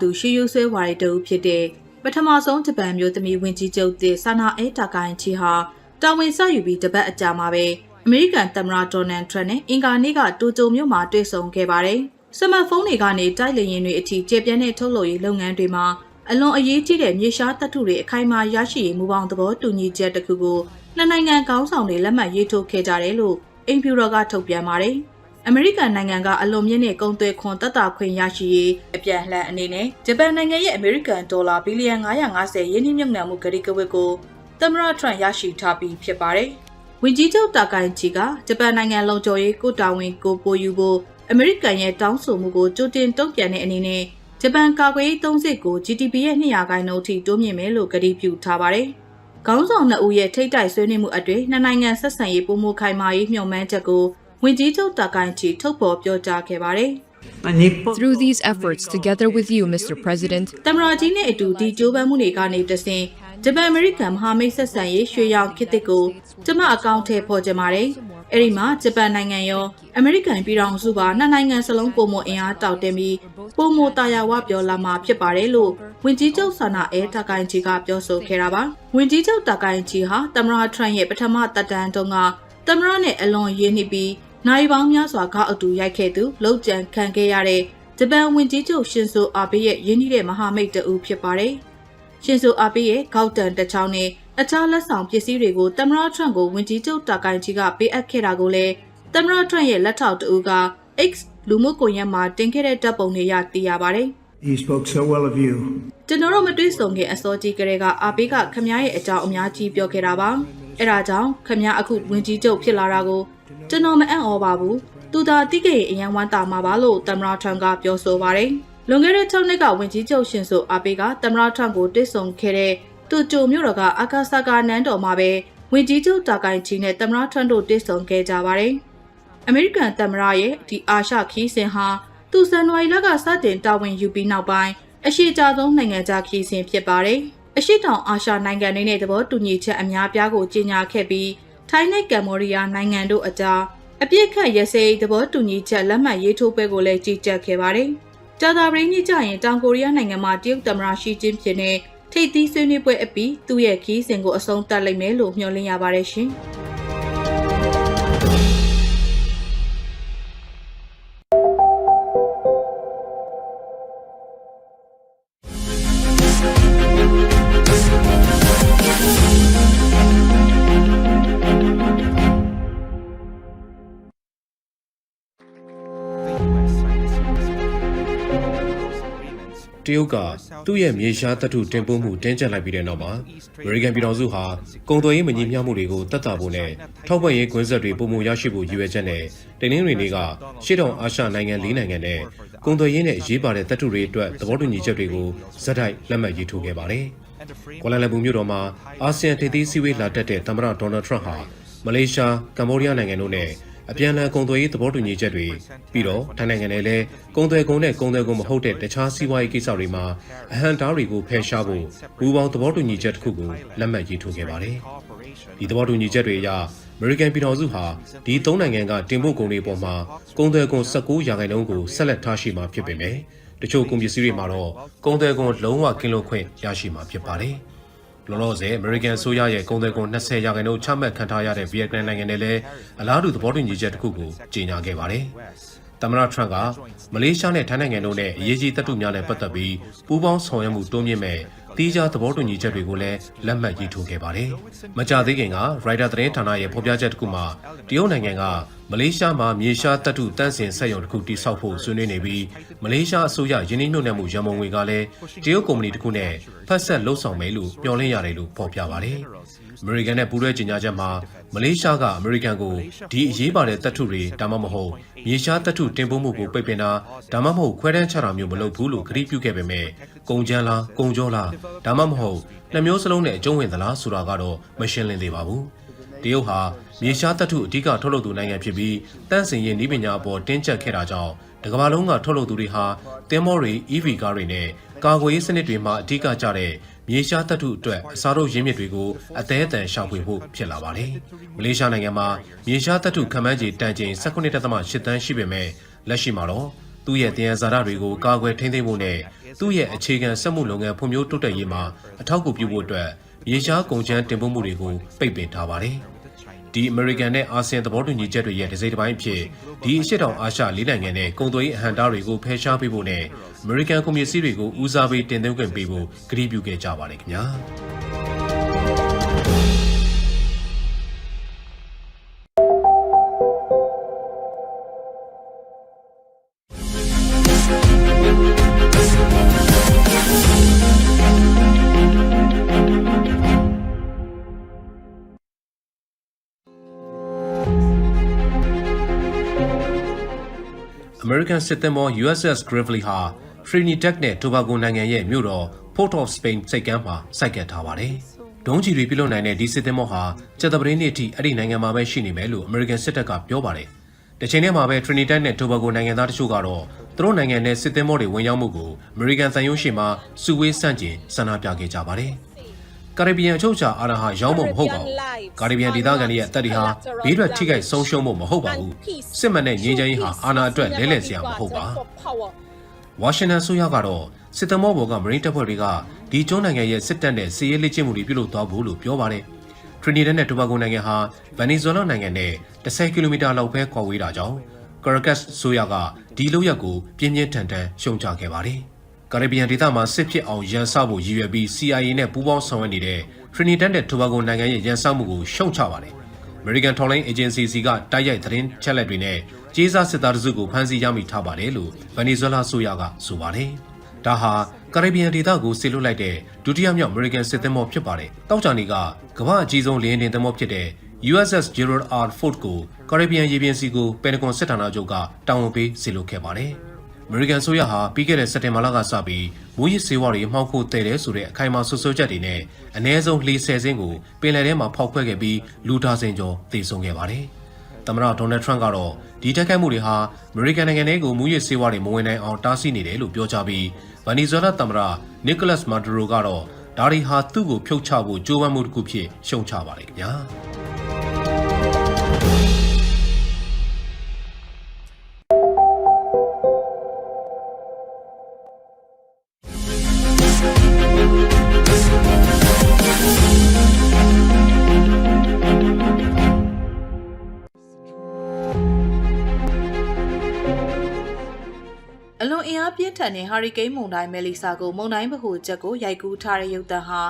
သဘောထားတင်းမာသူရှီယိုဆွဲဝါရီတူဖြစ်တဲ့ပထမဆုံးဂျပန်မျိုးသမီးဝင်ကြီးချုပ်တဲ့ဆာနာအဲတာကိုင်ချီဟာတာဝန်ဆယူပြီးတပတ်အကြာမှာပဲအမေရိကန်သမ္မတဒေါ်နယ်ထရန့်နဲ့အင်ကာနေ့ကတိုကျိုမြို့မှာတွေ့ဆုံခဲ့ပါတယ်။စမတ်ဖုန်းတွေကနေတိုက်လေရင်တွေအထိကျေပြန့်တဲ့ထုတ်လုပ်ရေးလုပ်ငန်းတွေမှာအလွန်အရေးကြီးတဲ့မြေရှားတပ်ထုတွေအခိုင်အမာရရှိရေးမူပေါင်းသဘောတူညီချက်တစ်ခုကိုနှစ်နိုင်ငံကောင်းဆောင်တွေလက်မှတ်ရေးထိုးခဲ့ကြတယ်လို့အင်ဖြူတော်ကထုတ်ပြန်ပါတယ်။ အမေရိကန်နိုင်ငံကအလွန်မြင့်တဲ့ကုန်သွယ်ခွန်တက်တာခွင့်ရရှိရေးအပြန်အလှန်အနေနဲ့ဂျပန်နိုင်ငံရဲ့အမေရိကန်ဒေါ်လာဘီလီယံ950ရင်းနှီးမြှုပ်နှံမှုကတိကဝတ်ကိုသမ္မတထရန့်ရရှိထားပြီးဖြစ်ပါတယ်။ဝင်ကြီးချုပ်တာကိုင်ချီကဂျပန်နိုင်ငံလုံခြုံရေးကိုတာဝန်ကိုပိုယူဖို့အမေရိကန်ရဲ့တောင်းဆိုမှုကိုကြိုတင်တုံ့ပြန်တဲ့အနေနဲ့ဂျပန်ကာကွယ်ရေးသုံးစစ်ကို GDP ရဲ့200ခိုင်နှုန်းထိတိုးမြင့်မယ်လို့ကတိပြုထားပါတယ်။ခေါင်းဆောင်နှစ်ဦးရဲ့ထိတ်တိုက်ဆွေးနွေးမှုအတွေ့နှစ်နိုင်ငံဆက်ဆံရေးပုံမခိုင်မာရေးမျှော်မှန်းချက်ကို ဝင်ကြီးချုပ်တာကိုင်ချီထုတ်ဖော်ပြောကြားခဲ့ပါတယ် Through these efforts, together with you, Mr. President, ။တမရာကြီးနဲ့အတူဒီကြိုးပမ်းမှုတွေကနေတဆင်ဂျပန်အမေရိကန်မဟာမိတ်ဆက်ဆံရေးရွှေရောင်ခေတ်သစ်ကိုကျမအကောင့်ထဲပေါ်ကြပါတယ်။အဲဒီမှာဂျပန်နိုင်ငံရောအမေရိကန်ပြည်ထောင်စုပါနှစ်နိုင်ငံစလုံးပုံမအင်အားတောက်တင်ပြီးပုံမတာယာဝပြောလာမှာဖြစ်ပါတယ်လို့ဝင်ကြီးချုပ်ဆာနာအဲတာကိုင်ချီကပြောဆိုခဲ့တာပါ။ဝင်ကြီးချုပ်တာကိုင်ချီဟာတမရာထရန့်ရဲ့ပထမတက်တန်းတုန်းကတမရာနဲ့အလွန်ရင်းနှီးပြီး နိုင်ပေါင်းများစွာကောက်အတူရိုက်ခဲ့သူလောက်ကျန်ခံခဲ့ရတဲ့ဂျပန်ဝင်ကြီးချုပ်ရှင်ဆိုအာဘေးရဲ့ရင်းနှီးတဲ့မဟာမိတ်တဦးဖြစ်ပါတယ်။ရှင်ဆိုအာဘေးရဲ့ကောက်တန်တစ်ချောင်းနဲ့အခြားလက်ဆောင်ပစ္စည်းတွေကိုတမရထရန့်ကိုဝင်ကြီးချုပ်တာကိုင်ကြီးကပေးအပ်ခဲ့တာကိုလည်းတမရထရန့်ရဲ့လက်ထောက်တဦးက X လူမှုကွန်ရက်မှာတင်ခဲ့တဲ့တပ်ပုံတွေရသိရပါတယ်။ He spoke so well of you. ကျွန်တော်တို့မတွေ့ဆုံခင်အစောကြီးကလေးကအာဘေးကခမ ्या ရဲ့အကြောင်းအများကြီးပြောခဲ့တာပါအဲဒါကြောင့်ခမ ्या အခုဝင်ကြီးချုပ်ဖြစ်လာတာကို ကျွန်တော်မအံ့ဩပါဘူးသူသာတိကျရင်အရန်ဝမ်းတာမှာပါလို့တမရထန်ကပြောဆိုပါတယ်လွန်ခဲ့တဲ့6နှစ်ကဝင်ကြီးချုပ်ရှင်ဆိုအာဘေးကတမရထန်ကိုတွေ့ဆုံခဲ့တဲ့သူကြိုမြို့တော်ကအာကာဆာကာနန်းတော်မှာပဲဝင်ကြီးချုပ်တာကိုင်ချီနဲ့တမရထန်တို့တွေ့ဆုံခဲ့ကြပါတယ်အမေရိကန်တမရရဲ့ဒီအာရှခီးစဉ်ဟာသူဇန်နဝါရီလကစတင်တာဝန်ယူပြီးနောက်ပိုင်းအရှိကြဆုံးနိုင်ငံခြားခီးစဉ်ဖြစ်ပါတယ်။အရှိတောင်အာရှနိုင်ငံတွေနဲ့သဘောတူညီချက်အများပြားကိုကြေညာခဲ့ပြီး ထိုင်းနဲ့ကမ္ဘောဒီးယားနိုင်ငံတို့အကြားအပြစ်ခတ်ရစဲသဘောတူညီချက်လက်မှတ်ရေးထိုးပွဲကိုလည်းကြီးကြပ်ခဲ့ပါတယ်။ကြာသာပရင်းကြီးကြရင်တောင်ကိုရီးယားနိုင်ငံမှာတရုတ်သမ္မတရှီကျင်းပင်နဲ့ထိပ်သီးဆွေးနွေးပွဲအပြီးသူ့ရဲ့ခီးစဉ်ကိုအဆုံးသတ်လိုက်မယ်လို့မျှော်လင့်ရပါတယ်ရှင်။ တရုတ်ကသူ့ရဲ့မြေရှားတပ်ထုတင်ပို့မှုတင်းကျပ်လိုက်ပြီးတဲ့နောက်မှာအမေရိကန်ပြည်ထောင်စုဟာကုန်သွယ်ရေးမညီမျှမှုတွေကိုတတ်တာဖို့နဲ့ထောက်ပံ့ရေးကွင်းဆက်တွေပုံမရရှိဖို့ရည်ရွယ်ချက်နဲ့တင်းနှင်းတွေတွေကရှေ့တောင်အာရှနိုင်ငံ၄နိုင်ငံနဲ့ကုန်သွယ်ရေးနဲ့အရေးပါတဲ့တပ်ထုတွေအတွက်သဘောတူညီချက်တွေကိုဇက်တိုက်လက်မှတ်ရေးထိုးခဲ့ပါတယ်။ကွာလာလမ်ပူမြို့တော်မှာအာဆီယံထိပ်သီးစည်းဝေးလာတက်တဲ့သမ္မတဒေါ်နယ်ထရန့်ဟာမလေးရှားကမ္ဘောဒီးယားနိုင်ငံတို့နဲ့ အပြန်အလှန်ကုန်သွယ်ရေးသဘောတူညီချက်တွေပြီးတော့ထိုင်းနိုင်ငံနဲ့လည်းကုန်သွယ်ကုန်နဲ့ကုန်သွယ်ကုန်မဟုတ်တဲ့တခြားစီးပွားရေးကိစ္စတွေမှာအဟန့်တားတွေကိုဖယ်ရှားဖို့ဘူပေါင်းသဘောတူညီချက်တစ်ခုကိုလက်မှတ်ရေးထိုးခဲ့ပါတယ်။ဒီသဘောတူညီချက်တွေအရအမေရိကန်ပြည်ထောင်စုဟာဒီသုံးနိုင်ငံကတင်ပို့ကုန်တွေပေါ်မှာကုန်သွယ်ကုန်19ရာခိုင်နှုန်းကိုဆက်လက်ထားရှိမှာဖြစ်ပေမဲ့တချို့ကုန်ပစ္စည်းတွေမှာတော့ကုန်သွယ်ကုန်လုံးဝကင်းလွတ်ခွင့်ရရှိမှာဖြစ်ပါတယ်။ လောလောဆယ် American ဆိုရရဲ့ကုန်သွယ်ကုန်20ရာခိုင်နှုန်းချမှတ်ခံထားရတဲ့ Vietnam နိုင်ငံနဲ့လည်းအလားတူသဘောတူညီချက်တစ်ခုကိုကြေညာခဲ့ပါတယ်။သမ္မတ Trump ကမလေးရှားနဲ့ထိုင်းနိုင်ငံတို့နဲ့အရေးကြီးတပ်တူများနဲ့ပတ်သက်ပြီးပူးပေါင်းဆောင်ရွက်မှုတိုးမြင့်မဲ့ တီးခြားသဘောတူညီချက်တွေကိုလည်းလက်မှတ်ရေးထိုးခဲ့ပါတယ်။မကြသေးခင်က Reuters သတင်းဌာနရဲ့ဖော်ပြချက်တစ်ခုမှာတရုတ်နိုင်ငံကမလေးရှားမှာမြေရှားတပ်ထုတန့်စင်ဆက်ရုံတစ်ခုတိစောက်ဖို့ဆွေးနွေးနေပြီးမလေးရှားအစိုးရယင်းနှိမ့်ညွတ်နယ်မှုရန်ပုံငွေကလည်းတရုတ်ကုမ္ပဏီတစ်ခုနဲ့ဖက်ဆက်လှုပ်ဆောင်မယ်လို့မျှော်လင့်ရတယ်လို့ဖော်ပြပါတယ်။ အမေရိကန်နဲ့ပူးတွဲကြေညာချက်မှာမလေးရှားကအမေရိကန်ကိုဒီအရေးပါတဲ့တပ်ထုတွေဒါမှမဟုတ်မြေရှားတပ်ထုတင်ပို့မှုကိုပိတ်ပင်တာဒါမှမဟုတ်ခွဲတန်းချတာမျိုးမလုပ်ဘူးလို့ကတိပြုခဲ့ပေမဲ့ကုန်ကျန်းလားကုန်ကြောလားဒါမှမဟုတ်နှစ်မျိုးစလုံးနဲ့အကျုံးဝင်သလားဆိုတာကတော့မရှင်းလင်းသေးပါဘူးတရုတ်ဟာမြေရှားတပ်ထုအဓိကထုတ်လုပ်သူနိုင်ငံဖြစ်ပြီးတန့်စင်ရေးနည်းပညာအပေါ်တင်းကျပ်ခဲ့တာကြောင့်တကမ္ဘာလုံးကထုတ်လုပ်သူတွေဟာတင်မောတွေ EV ကားတွေနဲ့ကာကွယ်ရေးစနစ်တွေမှာအဓိကကျတဲ့ မြေရှားတပ်ထုအတွက်အစားတို့ရင်းမြစ်တွေကိုအသေးအတန်ရှာဖွေဖို့ဖြစ်လာပါတယ်။မလေးရှားနိုင်ငံမှာမြေရှားတပ်ထုခံမှန်းခြေတန်ချိန်19.8တန်းရှိပေမဲ့လက်ရှိမှာတော့သူ့ရဲ့တရားစာရတွေကိုကာကွယ်ထိန်းသိမ်းဖို့နဲ့သူ့ရဲ့အခြေခံစက်မှုလုပ်ငန်းဖွံ့ဖြိုးတိုးတက်ရေးမှာအထောက်အကူပြုဖို့အတွက်မြေရှားကုန်ချမ်းတင်ပို့မှုတွေကိုပိတ်ပင်ထားပါတယ်။ ဒီအမေရိကန်နဲ့အာဆီယံသဘောတူညီချက်တွေရဲ့တစ်စိတ်တစ်ပိုင်းဖြစ်ဒီအရှေ့တောင်အာရှလေးနိုင်ငံနဲ့ကုန်သွယ်ရေးအဟန့်တားတွေကိုဖယ်ရှားပေးဖို့နဲ့အမေရိကန်ကုန်ပစ္စည်းတွေကိုဦးစားပေးတင်သွင်းခွင့်ပေးဖို့ကတိပြုခဲ့ကြပါတယ်ခင်ဗျာ။ American စစ်သင်္ဘော USS Gravely ဟာ Trinidad နဲ့ Tobago နိုင်ငံရဲ့မြို့တော် Port of Spain စိတ်ကမ်းမှာစိုက်ကပ်ထားပါတယ်။ဒုံးကျည်တွေပြုလုပ်နိုင်တဲ့ဒီစစ်သင်္ဘောဟာကျက်သပရင်းနေ့အထိအဲ့ဒီနိုင်ငံမှာပဲရှိနေမယ်လို့ American စစ်တပ်ကပြောပါတယ်။တချိန်တည်းမှာပဲ Trinidad နဲ့ Tobago နိုင်ငံသားတချို့ကတော့သူတို့နိုင်ငံနဲ့စစ်သင်္ဘောတွေဝင်ရောက်မှုကို American သံရုံးရှေ့မှာစုဝေးဆန့်ကျင်ဆန္ဒပြခဲ့ကြပါတယ်။ ကာရစ်ဘီယံအချုပ်အခြာအာဏာဟာရောင်းဖို့မဟုတ်ပါဘူး။ကာရစ်ဘီယံဒေသခံတွေရဲ့အသက်တွေဟာဘေးထွက်ထိခိုက်ဆုံးရှုံးဖို့မဟုတ်ပါဘူး။စစ်မှန်တဲ့ငြိမ်းချမ်းရေးဟာအာဏာအတွက်လဲလှယ်စရာမဟုတ်ပါ။ဝါရှင်တန်ဆိုရကတော့စစ်သမောဘော်ကမရိန်းတပ်ဖွဲ့တွေကဒီကျွန်းနိုင်ငံရဲ့စစ်တပ်နဲ့စစ်ရေးလေ့ကျင့်မှုတွေပြုလုပ်သွားဖို့လို့ပြောပါတယ်။ Trinidad နဲ့ Tobago နိုင်ငံဟာ Venezuela နိုင်ငံနဲ့10ကီလိုမီတာလောက်ပဲကွာဝေးတာကြောင့် Caracas ဆိုရကဒီလိုရက်ကိုပြင်းပြင်းထန်ထန်ရှုံချခဲ့ပါတယ်။ ကာရစ်ဘီယံဒေသမှာစစ်ဖြစ်အောင်ရန်စဖို့ရည်ရွယ်ပြီး CIA နဲ့ပူးပေါင်းဆောင်ရွက်နေတဲ့ Trinidad နဲ့ Tobago နိုင်ငံရဲ့ရန်စမှုကိုရှုံချပါတယ်။ American Tolling Agency စီကတိုက်ရိုက်သတင်းချက်လက်တွေနဲ့ကြေးစားစစ်သားတစုကိုဖမ်းဆီးရမိထားပါတယ်လို့ Venezuela ဆိုရကဆိုပါတယ်။ဒါဟာကာရစ်ဘီယံဒေသကိုဆေလွတ်လိုက်တဲ့ဒုတိယမြောက် American စစ်သင်္ဘောဖြစ်ပါတယ်။တောက်ချာနေကကမ္ဘာအကြီးဆုံးလေယာဉ်တင်သင်္ဘောဖြစ်တဲ့ USS Gerald R. Ford ကိုကာရစ်ဘီယံရေပြင်စီကိုပန်တဂွန်စစ်ဌာနချုပ်ကတာဝန်ပေးဆေလွတ်ခဲ့ပါတယ်။အ မေရိကန်ဆိုရဟာပြီးခဲ့တဲ့စက်တင်ဘာလကစပြီးမူရစ်စေဝါတွေမှောက်ဖို့တည်တယ်ဆိုတဲ့အခိုင်အမာဆွဆွချက်တွေနဲ့အ ਨੇ ဆုံးလှေဆယ်စင်းကိုပင်လယ်ထဲမှာဖောက်ခွဲခဲ့ပြီးလူဒါဇင်ကျော်သေဆုံးခဲ့ပါတယ်။သမ္မတဒေါ်နယ်ထရန့်ကတော့ဒီတိုက်ခိုက်မှုတွေဟာအမေရိကန်နိုင်ငံထဲကိုမူရစ်စေဝါတွေမဝင်နိုင်အောင်တားဆီးနေတယ်လို့ပြောကြားပြီးဗန်နီဇွဲလားသမ္မတနီကိုလတ်မာဒူရိုကတော့ဒါတွေဟာသူ့ကိုဖြုတ်ချဖို့ကြိုးပမ်းမှုတစ်ခုဖြစ်ရှုံချပါတယ်ခင်ဗျာ။ ထန်တဲ့ဟာရီကိန်းမုန်တိုင်းမယ်လီဆာကိုမုန်တိုင်းဗဟိုချက်ကိုရိုက်ကူးထားတဲ့ရုပ်သံဟာ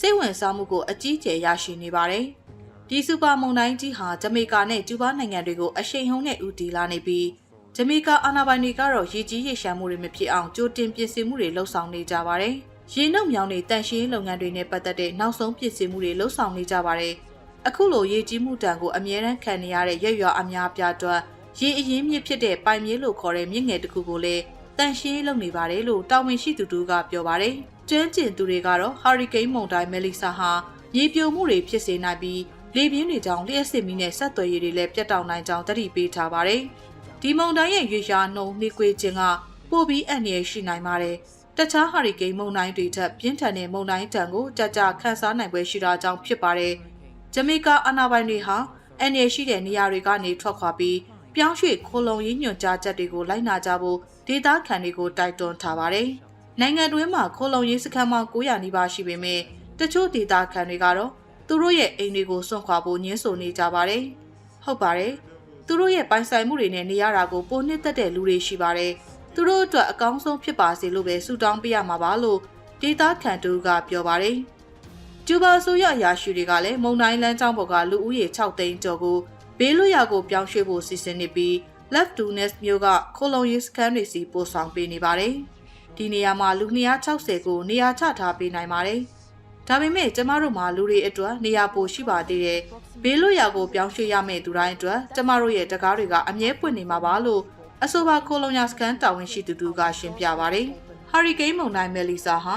စိတ်ဝင်စားမှုကိုအကြီးကျယ်ရရှိနေပါတယ်။ဒီစူပါမုန်တိုင်းကြီးဟာဂျမေကာနဲ့ကျူးဘားနိုင်ငံတွေကိုအရှိန်ဟုန်နဲ့ဦးတည်လာနေပြီးဂျမေကာအာဏာပိုင်တွေကတော့ရေကြီးရေရှမ်းမှုတွေမဖြစ်အောင်ကြိုတင်ပြင်ဆင်မှုတွေလှုပ်ဆောင်နေကြပါတယ်။ရေနှုတ်မြောင်းတွေတန့်ရှင်းရေးလုပ်ငန်းတွေနဲ့ပတ်သက်တဲ့နောက်ဆုံးပြင်ဆင်မှုတွေလှုပ်ဆောင်နေကြပါတယ်။အခုလိုရေကြီးမှုတံကိုအမြဲတမ်းခံနေရတဲ့ရွရွအများပြားအတွက်ရေအရင်းမြစ်ဖြစ်တဲ့ပိုင်မြစ်လို့ခေါ်တဲ့မြစ်ငယ်တစ်ခုကိုလည်း တန်ရှင်းလုပ်နေပါတယ်လို့တာဝန်ရှိသူတူကပြောပါတယ်။ကျွမ်းကျင်သူတွေကတော့ဟာရီကိန်းမုန်တိုင်းမယ်လီဆာဟာမြေပြိုမှုတွေဖြစ်စေနိုင်ပြီးလေပြင်းတွေကြောင့်လျှက်စစ်မီနဲ့ဆက်သွယ်ရေးတွေလည်းပြတ်တောက်နိုင်ကြောင်းသတိပေးထားပါတယ်။ဒီမုန်တိုင်းရဲ့ရွေရှာနှုံနှိကွေးခြင်းကပိုပြီးအန္တရာယ်ရှိနိုင်ပါတယ်။တခြားဟာရီကိန်းမုန်တိုင်းတွေထက်ပြင်းထန်တဲ့မုန်တိုင်းတံကိုကြကြခန်းစားနိုင်ပွဲရှိတာကြောင့်ဖြစ်ပါတယ်။ဂျမေကာအာနာပိုင်တွေဟာအန္တရာယ်ရှိတဲ့နေရာတွေကနေထွက်ခွာပြီး ပြောင်းရွှေ့ခိုလုံရေးညွှန်ကြားချက်တွေကိုလိုက်နာကြဖို့ဒေသခံတွေကိုတိုက်တွန်းထားပါတယ်။နိုင်ငံတွင်းမှာခိုလုံရေးစခန်းပေါင်း900နီးပါးရှိပေမဲ့တချို့ဒေသခံတွေကတော့သူတို့ရဲ့အိမ်တွေကိုစွန့်ခွာဖို့ညှင်းဆိုနေကြပါတယ်။ဟုတ်ပါတယ်။သူတို့ရဲ့ပိုင်ဆိုင်မှုတွေနဲ့နေရတာကိုပိုနှစ်သက်တဲ့လူတွေရှိပါတယ်။သူတို့အတွက်အကောင်းဆုံးဖြစ်ပါစေလို့ပဲဆုတောင်းပေးရမှာပါလို့ဒေသခံတူကပြောပါတယ်။ကျူဘာဆိုရအရာရှိတွေကလည်းမုံတိုင်းလမ်းကြောင်းပေါ်ကလူဦးရေ6သိန်းကျော်ကို ဘေးလွတ်ရာကိုပြောင်းရွှေ့ဖို့စီစဉ်နေပြီး Left to Nest မျိုးကခိုလုံရေးစခန်းတွေစီပို့ဆောင်ပေးနေပါတယ်။ဒီနေရာမှာလူ260ကိုနေရာချထားပေးနိုင်ပါတယ်။ဒါပေမဲ့ကျမတို့မှာလူတွေအတွက်နေရာပိုရှိပါသေးတယ်။ဘေးလွတ်ရာကိုပြောင်းရွှေ့ရမယ့်သူတိုင်းအတွက်ကျမတို့ရဲ့တကားတွေကအမြဲပွင့်နေမှာပါလို့အဆိုပါခိုလုံယာစခန်းတာဝန်ရှိသူတူကရှင်းပြပါတယ်။ Hurricane မုန်တိုင်းမယ်လီဆာဟာ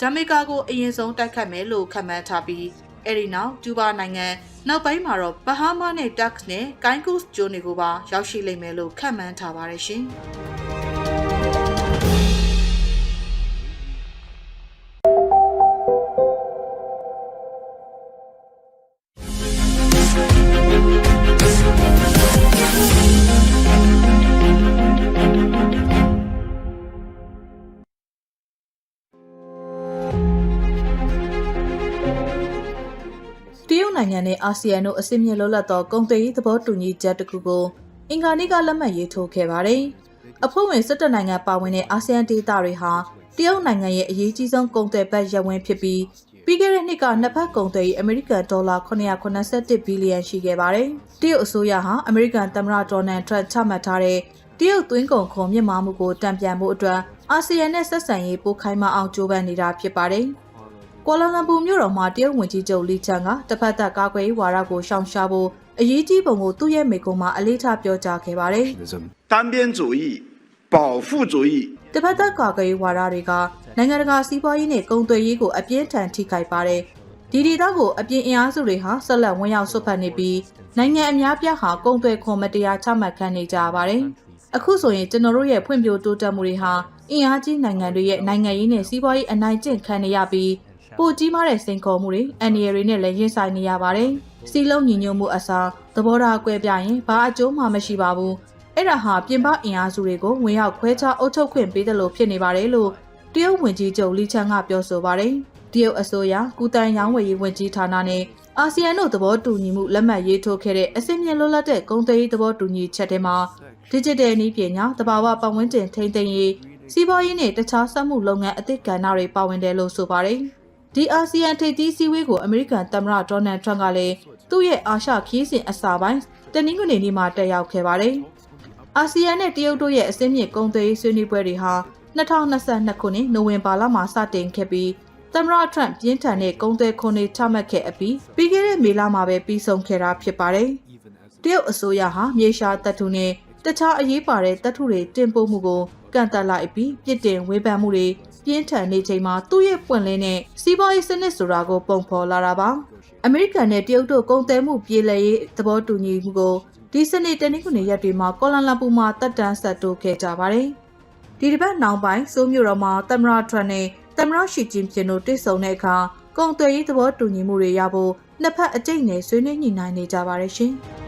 ဂျမေကာကိုအရင်ဆုံးတိုက်ခတ်မယ်လို့ခန့်မှန်းထားပြီး အဲဒီနောက်ကျူဘာနိုင်ငံနောက်ပိုင်းမှာတော့ဘဟားမားနဲ့တက်စ်နဲ့ကိုင်းကူးစ်ကျွန်းတွေကိုပါရောက်ရှိလိမ့်မယ်လို့ခန့်မှန်းထားပါတယ်ရှင်။ နိုင်ငံနဲ့အာဆီယံတို့အစင်းမြင့်လွတ်လပ်သောကုန်သွယ်ရေးသဘောတူညီချက်တစ်ခုကိုအင်္ဂါနေ့ကလက်မှတ်ရေးထိုးခဲ့ပါတယ်။အဖွဲ့ဝင်17နိုင်ငံပါဝင်တဲ့အာဆီယံဒေသတွေဟာတရုတ်နိုင်ငံရဲ့အရေးကြီးဆုံးကုန်သွယ်ဘက်ရပ်ဝန်းဖြစ်ပြီးပြီးခဲ့တဲ့နှစ်ကနှစ်ဖက်ကုန်သွယ်ရေးအမေရိကန်ဒေါ်လာ981ဘီလီယံရှိခဲ့ပါတယ်။တရုတ်အစိုးရဟာအမေရိကန်သမ္မတဒေါ်နယ်ထရန့်ချမှတ်ထားတဲ့တရုတ်သွင်းကုန်ခွန်မြင့်မားမှုကိုတံပြန်ဖို့အတွက်အာဆီယံနဲ့ဆက်ဆံရေးပိုခိုင်မာအောင်ကြိုးပမ်းနေတာဖြစ်ပါတယ်။ ကွာလာလမ်ပူမြို့တော်မှာတရုတ်ဝန်ကြီးချုပ်လီချန်ကတစ်ဖက်သက်ကာကွယ်ရေးဝါဒကိုရှောင်ရှားဖို့အရေးကြီးပုံကိုသူ့ရဲ့မိကုံမှာအလေးထားပြောကြားခဲ့ပါတယ်။ 单边主义、保护主义 တပတ်သက်ကာကွယ်ရေးဝါဒတွေကနိုင်ငံတကာစီးပွားရေးနဲ့ကုန်သွယ်ရေးကိုအပြင်းထန်ထိခိုက်ပါတယ်။ဒီဒေသကိုအပြင်းအင်အားစုတွေဟာဆက်လက်ဝင်ရောက်ဆွတ်ဖက်နေပြီးနိုင်ငံအများပြားဟာကုန်သွယ်ခွန်မတရားချမှတ်ခံနေကြပါတယ်။အခုဆိုရင်ကျွန်တော်တို့ရဲ့ဖွံ့ဖြိုးတိုးတက်မှုတွေဟာအင်အားကြီးနိုင်ငံတွေရဲ့နိုင်ငံရေးနဲ့စီးပွားရေးအနိုင်ကျင့်ခံနေရပြီး ပိုကြီးမားတဲ့စိန်ခေါ်မှုတွေအန်ရီတွေနဲ့လည်းရင်ဆိုင်နေရပါတယ်။စီလုံးညီညွတ်မှုအစားသဘောထားကွဲပြားရင်ဘာအကျိုးမှမရှိပါဘူး။အဲ့ဒါဟာပြင်ပအင်အားစုတွေကိုဝင်ရောက်ခွဲခြားအုပ်ချုပ်ခွင့်ပေးတယ်လို့ဖြစ်နေပါတယ်လို့တရုတ်ဝန်ကြီးချုပ်လီချန်ကပြောဆိုပါတယ်။တရုတ်အစိုးရကုတန်ရောင်းဝယ်ရေးဝန်ကြီးဌာနနဲ့အာဆီယံတို့သဘောတူညီမှုလက်မှတ်ရေးထိုးခဲ့တဲ့အစိအမြင့်လွတ်လပ်တဲ့ကုန်သွယ်ရေးသဘောတူညီချက်တွေမှာ digital နည်းပညာတဘာဝပတ်ဝန်းကျင်ထိန်းသိမ်းရေးစီးပွားရေးနဲ့တခြားစက်မှုလုပ်ငန်းအသစ်ကဏ္ဍတွေပါဝင်တယ်လို့ဆိုပါတယ်။ ဒီအာဆီယံထိပ်သီးစည်းဝေးကိုအမေရိကန်သမ္မတဒေါ်နယ်ထရန့်ကလည်းသူ့ရဲ့အာရှခီးစဉ်အစာပိုင်းတနင်္ဂနွေနေ့မှာတက်ရောက်ခဲ့ပါတယ်။အာဆီယံနဲ့တရုတ်တို့ရဲ့အစင်းမြင့်ကုန်သွယ်ရေးဆွေးနွေးပွဲတွေဟာ2022ခုနှစ်နိုဝင်ဘာလမှာစတင်ခဲ့ပြီးသမ္မတထရန့်ပြင်းထန်တဲ့ကုန်သွယ်ခွန်တွေချမှတ်ခဲ့အပြီးပြီးခဲ့တဲ့မေလမှာပဲပြီးဆုံးခဲ့တာဖြစ်ပါတယ်။တရုတ်အစိုးရဟာမြေရှားတပ်ထုနဲ့တခြားအရေးပါတဲ့တပ်ထုတွေတင်ပို့မှုကိုကန့်သက်လိုက်ပြီးပြစ်တင်ဝေဖန်မှုတွေ ပြင်းထန်နေချိန်မှာသူ့ရဲ့ပွင့်လင်းတဲ့စီးပွားရေးစနစ်ဆိုတာကိုပုံဖော်လာတာပါ။အမေရိကန်နဲ့တရုတ်တို့ကုန်သွယ်မှုပြည်လည်ရေးသဘောတူညီမှုကိုဒီစနစ်တနင်္ဂနွေရက်တွေမှာကော်လန်လမ်ပူမှာတက်တန်းဆက်တိုးခဲ့ကြပါတယ်။ဒီတစ်ပတ်နောက်ပိုင်းစိုးမြို့တော်မှာသမ္မတထရန့်နဲ့သမ္မတရှီကျင်းပင်တို့တွေ့ဆုံတဲ့အခါကုန်သွယ်ရေးသဘောတူညီမှုတွေရဖို့နှစ်ဖက်အကြိတ်နဲ့ဆွေးနွေးညှိနှိုင်းနေကြပါတယ်ရှင်။